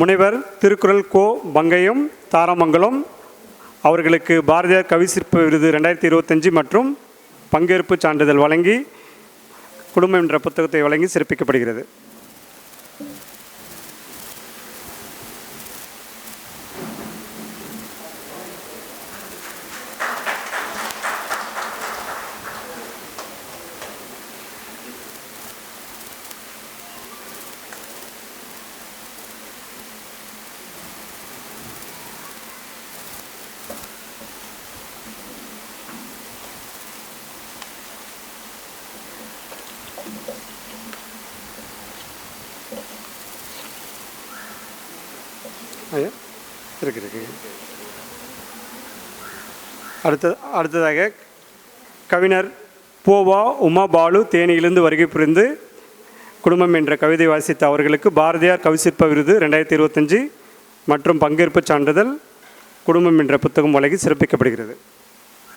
முனைவர் திருக்குறள் கோ பங்கையும் தாராமங்கலம் அவர்களுக்கு பாரதியார் கவிசிற்ப விருது ரெண்டாயிரத்தி இருபத்தஞ்சி மற்றும் பங்கேற்பு சான்றிதழ் வழங்கி குடும்பம் என்ற புத்தகத்தை வழங்கி சிறப்பிக்கப்படுகிறது. ஐயா இருக்கு இருக்கு. அடுத்த அடுத்ததாக கவிஞர் போவா உமா பாலு தேனியிலிருந்து வருகை புரிந்து குடும்பம் என்ற கவிதை வாசித்த அவர்களுக்கு பாரதியார் கவிசிற்ப விருது ரெண்டாயிரத்தி இருபத்தஞ்சி மற்றும் பங்கேற்பு சான்றிதழ் குடும்பம் என்ற புத்தகம் வழங்கி சிறப்பிக்கப்படுகிறது.